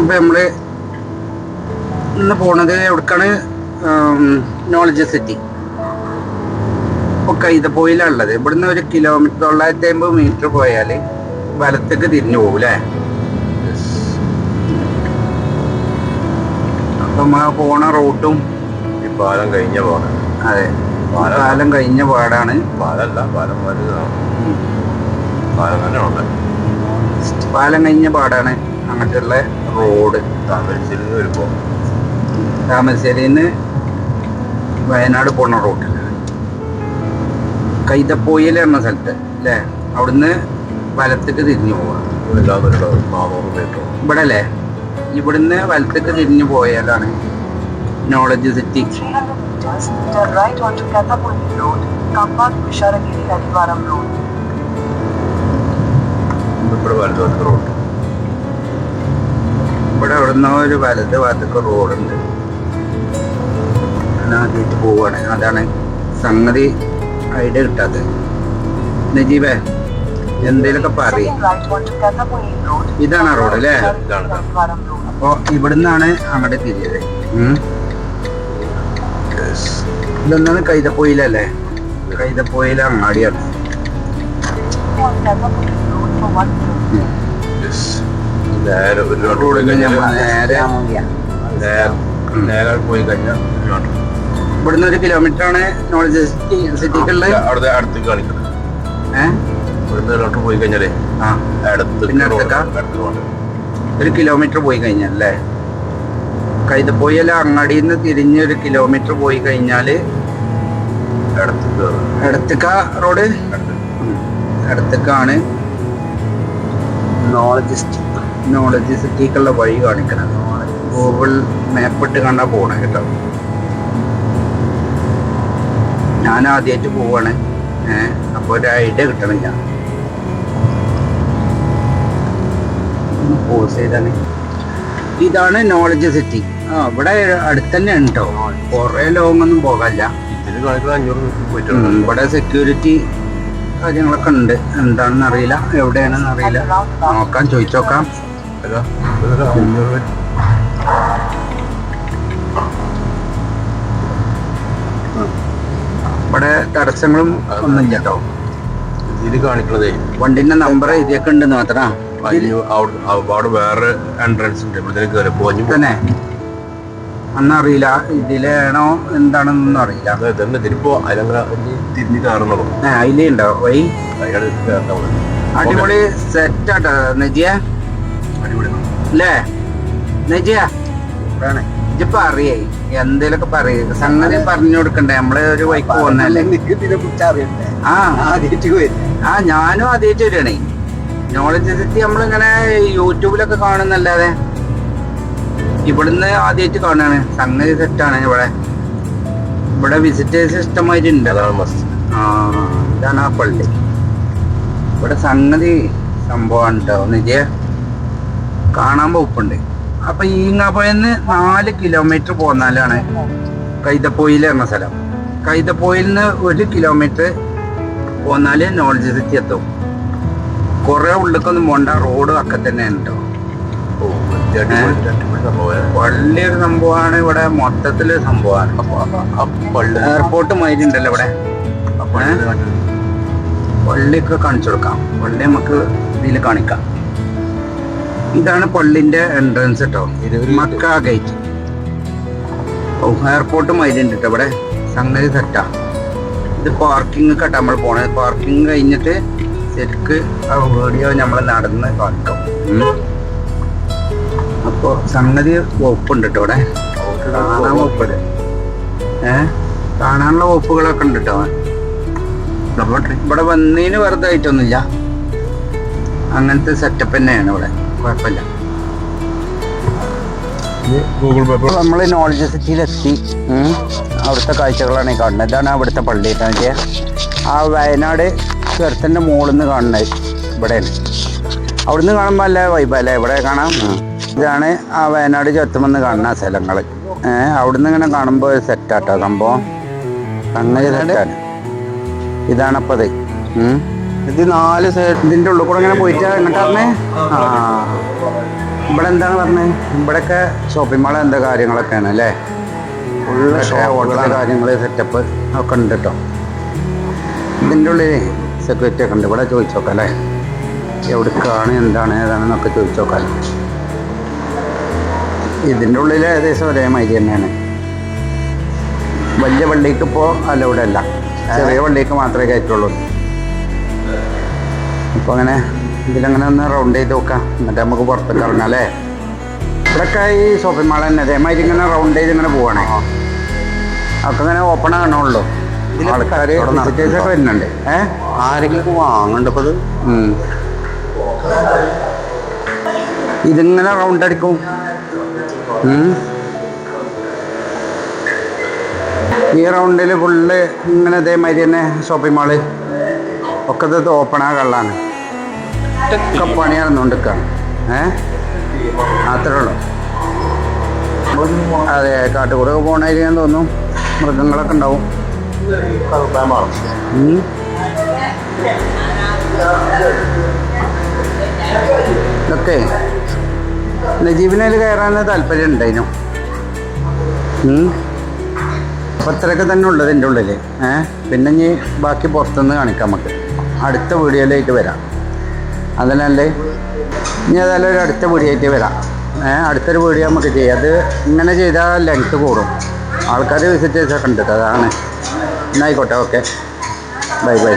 ഇപ്പൊ നമ്മൾ ഇന്ന് പോണത് എവിടേക്കാണ്? നോളജ് സിറ്റി ഇപ്പൊ കൈതപ്പോയിലുള്ളത് ഇവിടുന്ന് ഒരു കിലോമീറ്റർ തൊള്ളായിരത്തി അമ്പത് മീറ്റർ പോയാൽ വലത്തേക്ക് തിരിഞ്ഞു പോകും അല്ലേ അപ്പം ആ പോണ റൂട്ടും പാലം കഴിഞ്ഞ പാലം അതെ. പാലം കഴിഞ്ഞ പാടാണ്. പാലല്ല പാലം പാലം തന്നെ ഉണ്ട് പാലം കഴിഞ്ഞ പാടാണ് അങ്ങോട്ടുള്ള റോഡ് താമരശ്ശേരി വരുമ്പോൾ താമരശ്ശേരിയിൽ താമരശ്ശേരിന്ന് വയനാട് പോണ റോഡ് കൈതപ്പോയിൽ എന്ന സ്ഥലത്ത് അല്ലേ അവിടുന്ന് വലത്തേക്ക് തിരിഞ്ഞു പോവാം. ഇവിടെ അല്ലേ ഇവിടുന്ന് വലത്തേക്ക് തിരിഞ്ഞു പോയാലാണ് നോളജ് സിറ്റി 300 meters, turn ഇവിടെ അവിടുന്ന് ഒരു വലത് ഭാഗത്തേക്ക് റോഡുണ്ട്. ആദ്യമായിട്ട് പോവാണ്. അതാണ് സംഗതി ഐഡിയ കിട്ടാത്തത്. നജീബേ എന്തേലൊക്കെ പറയും. ഇതാണ് റോഡ് അല്ലേ. അപ്പൊ ഇവിടുന്നാണ് അങ്ങോട്ട് തിരിയത്. ഇതൊന്നാണ് കൈതപ്പോയിലല്ലേ കൈതപ്പോയിലെ അങ്ങാടിയാണ്. On Kathapuli Road for 1 kilometer. നേരെ രണ്ട് പോയി കഴിഞ്ഞാൽ നേരെ നേരെ പോയി കഴിഞ്ഞാൽ ഒരു ഇവിടുന്ന് ഒരു കിലോമീറ്റർ ആണ് നോളജ് സിറ്റി സിറ്റിക്കുള്ള അവിടെ അടുത്ത് കാണിക്കണം ഏഹ് ഇവിടുന്ന് ഇങ്ങോട്ട് പോയി കഴിഞ്ഞാലേ ആ. അടുത്ത് പിന്നെ ഒരു കിലോമീറ്റർ പോയി കഴിഞ്ഞാൽ അല്ലേ? കൈതപ്പോയില അങ്ങാടിയിൽ നിന്ന് തിരിഞ്ഞ് ഒരു കിലോമീറ്റർ പോയി കയറും ഇടത്തേക്ക റോഡ് അടുത്ത്. ഇടത്തേക്കാണ് നോളജ് സിറ്റിക്കുള്ള വഴി കാണിക്കണം. ഗൂഗിൾ മാപ്പ് ഇട്ട് കണ്ടാ പോണേ കേട്ടോ. ഞാൻ ആദ്യമായിട്ട് പോവാണ്. ഏഹ് അപ്പൊ ഒരു ഐഡിയ കിട്ടണില്ല. പോസ് ചെയ്താണ്. ഇതാണ് നോളജ് സിറ്റി ആ ഇവിടെ അടുത്ത് തന്നെ ഉണ്ടോ കുറേ ലോങ് ഒന്നും പോകാല്ല ഇവിടെ സെക്യൂരിറ്റി കാര്യങ്ങളൊക്കെ ഉണ്ട്. എന്താണെന്ന് അറിയില്ല എവിടെയാണെന്ന് അറിയില്ല നോക്കാം ചോദിച്ചോക്കാം. ഇതൊരു അഞ്ഞൂറ് മീറ്റർ ഇവിടെ തടസ്സങ്ങളും ഒന്നുമില്ല കേട്ടോ. ഇതിൽ കാണിക്കണതേ. വണ്ടിന്റെ നമ്പർ ഇതൊക്കെ ഉണ്ട് മാത്രം അവിടെ വേറെ എൻട്രൻസ് ഉണ്ട്. ഇവിടെ കയറിപ്പോ പോഞ്ഞു തന്നെ. അന്നറിയില്ല ഇതിലാണോ എന്താണെന്നൊന്നും അറിയില്ല. ഇനി തിരിഞ്ഞ് കയറുന്നുള്ളൂ അതിലുണ്ടോ? അടിപൊളി സെറ്റാട്ടോ നജിയ. അല്ലേ നജിയ ആണ് ഇജിപ്പോ അറിയേ എന്തേലൊക്കെ പറയേ. സംഗതി പറഞ്ഞു കൊടുക്കണ്ടേ? നമ്മൾ ഒരു വൈക്ക് പോകുന്നല്ലേ ഇതിനെ കുറിച്ച് അറിയണ്ടേ? ആ. ആദ്യമായിട്ട് വരും. ആ ഞാനും ആദ്യമായിട്ട് വരികയാണേ. നോളജ് സിറ്റി നമ്മളിങ്ങനെ യൂട്യൂബിലൊക്കെ കാണുന്നല്ലാതെ ഇവിടുന്ന് ആദ്യമായിട്ട് കാണാണ് സംഗതി സെറ്റാണ് ഇവിടെ. ഇവിടെ വിസിറ്റേഴ്സ് ഇഷ്ടമായിട്ടുണ്ട്. ആ ഇതാണ് ആ പള്ളി. ഇവിടെ സംഗതി സംഭവമാണ് കേട്ടോ നിജയ കാണാൻ പോപ്പുണ്ട് അപ്പൊ ഈങ്ങാപ്പുഴന്ന് നാല് കിലോമീറ്റർ പോന്നാലാണ് കൈതപ്പോയിൽ എന്ന സ്ഥലം. കൈതപ്പോയിൽ നിന്ന് ഒരു കിലോമീറ്റർ പോന്നാൽ നോളജ് സിറ്റി എത്തും. കുറെ ഉള്ളിക്കൊന്നും പോണ്ട റോഡ് ഒക്കെ തന്നെ ഉണ്ടോ വലിയൊരു സംഭവമാണ് ഇവിടെ മൊത്തത്തിൽ സംഭവമാണ് എയർപോർട്ട് മാതിരി ഉണ്ടല്ലോ ഇവിടെ. പള്ളിയൊക്കെ കാണിച്ചു കൊടുക്കാം. പള്ളി നമുക്ക് ഇതിൽ കാണിക്കാം. ഇതാണ് പള്ളിന്റെ എൻട്രൻസ് കേട്ടോ മക്ക ഗേറ്റ് ഓ എയർപോർട്ട് മൈലുണ്ട് കേട്ടോ ഇവിടെ. സംഗതി സെറ്റാ ഇത് പാർക്കിംഗ് കേട്ടോ നമ്മൾ പോണത്. പാർക്കിംഗ് കഴിഞ്ഞിട്ട് ശരിക്ക് ആ വീഡിയോ നമ്മൾ നടന്ന് കാണിക്കും. അപ്പോൾ അപ്പൊ സംഗതി വകുപ്പുണ്ട് കേട്ടോ ഇവിടെ. കാണാൻ വകുപ്പുണ്ട് ഏ? കാണാനുള്ള വകുപ്പുകളൊക്കെ ഉണ്ട് കേട്ടോ ഇവിടെ വന്നതിന് വെറുതെ ആയിട്ടൊന്നുമില്ല. അങ്ങനത്തെ സെറ്റപ്പ് തന്നെയാണ് ഇവിടെ. കുഴപ്പമില്ല. ഗൂഗിൾ മാപ്പ് നമ്മൾ നോളജ് സിറ്റിയിലെത്തി. അവിടുത്തെ കാഴ്ചകളാണ് ഈ കാണുന്നത്. ഇതാണ് അവിടുത്തെ പള്ളി. കേട്ടോ ആ വയനാട് ചുരത്തിന്റെ മുകളിൽ നിന്ന് കാണുന്നത്. ഇവിടെയാണ്. അവിടുന്ന് കാണുമ്പോൾ അല്ല? വൈബല്ലേ ഇവിടെ കാണാം. ഇതാണ് ആ വയനാട് ചുരത്തുമെന്ന് കാണുന്ന സ്ഥലങ്ങൾ അവിടുന്ന് ഇങ്ങനെ കാണുമ്പോൾ സെറ്റാട്ടോ സംഭവം. അങ്ങനെ സെറ്റാണ് ഇതാണപ്പത്. ഇത് നാല് ഇതിന്റെ ഇതിന്റെ ഉള്ളിൽ കൂടെ ഇങ്ങനെ പോയിട്ട് എന്നിട്ട് പറഞ്ഞേ? ആ. ഇവിടെ എന്താണ് പറഞ്ഞത് ഇവിടെയൊക്കെ ഷോപ്പിംഗ് മാൾ എന്താ കാര്യങ്ങളൊക്കെയാണ് അല്ലേ? ഫുള്ള് ഹോട്ടൽ കാര്യങ്ങൾ സെറ്റപ്പ് ഒക്കെ ഉണ്ട് കേട്ടോ. ഇതിന്റെ ഉള്ളിൽ സെക്യൂരിറ്റി ഒക്കെ ഉണ്ട്. ഇവിടെ ചോദിച്ചു നോക്കാം അല്ലേ? എവിടേക്കാണ് എന്താണ് ഏതാണെന്നൊക്കെ ചോദിച്ചു നോക്കാം ഇതിന്റെ ഉള്ളിൽ ഏകദേശം ഒരേ മൈരി തന്നെയാണ്. വലിയ പള്ളിക്ക് ഇപ്പോൾ അലൗഡ് അല്ല. ചെറിയ പള്ളിക്ക് മാത്രമേ കയറ്റുള്ളൂ. അപ്പോൾ അങ്ങനെ ഇതിലങ്ങനെ ഒന്ന് റൗണ്ട് ചെയ്ത് നോക്കാം. എന്നിട്ട് നമുക്ക് പുറത്തേക്ക് ഇറങ്ങാം അല്ലേ? ഇവിടെയൊക്കെ ഈ ഷോപ്പിംഗ് മാൾ തന്നെ അതേമാതിരി ഇങ്ങനെ റൗണ്ട് ചെയ്ത് ഇങ്ങനെ പോവാണേ. അതൊക്കെ ഇങ്ങനെ ഓപ്പൺ ആകണുള്ളൂ. ആൾക്കാർ ഒക്കെ വരുന്നുണ്ട്. ഏ? ആരെങ്കിലും വാങ്ങണ്ടപ്പോ ഇത് ഇതിങ്ങനെ റൗണ്ട് അടിക്കും. ഈ റൗണ്ടിൽ ഫുള്ള് ഇങ്ങനെ അതേമാതിരി തന്നെ ഷോപ്പിംഗ് മാൾ ഒക്കെ ഇത് ഓപ്പണാ കള്ളാണ്. ഒക്കെ പണി നോണ്ടിക്കാണ് ഏ? അത്രേ ഉള്ളൂ. അതെ കാട്ടുകൂടെ പോകണായിരിക്കാൻ തോന്നും മൃഗങ്ങളൊക്കെ ഉണ്ടാവും. ഇതൊക്കെ. നജീബിനതിൽ കയറാൻ താല്പര്യം ഉണ്ടായിരുന്നു അപ്പം അത്രയൊക്കെ തന്നെ ഉള്ളത് എന്റെ ഉള്ളിൽ ഏഹ് പിന്നെ ഇനി ബാക്കി പുറത്തുനിന്ന് കാണിക്കാം നമുക്ക്. അടുത്ത വീഡിയോയിലേക്ക് വരാം. അതിനല്ലേ ഇനി ഏതായാലും ഒരു അടുത്ത വീഡിയോയിലേക്ക് വരാം. ഏഹ് അടുത്തൊരു വീഡിയോ നമുക്ക് ചെയ്യാം. അത് ഇങ്ങനെ ചെയ്താൽ ലെങ്ത്ത് കൂടും. ആൾക്കാർ വിസിറ്റേഴ്സൊക്കെ ഉണ്ട് അതാണ്. എന്നായിക്കോട്ടെ ഓക്കെ ബൈ ബൈ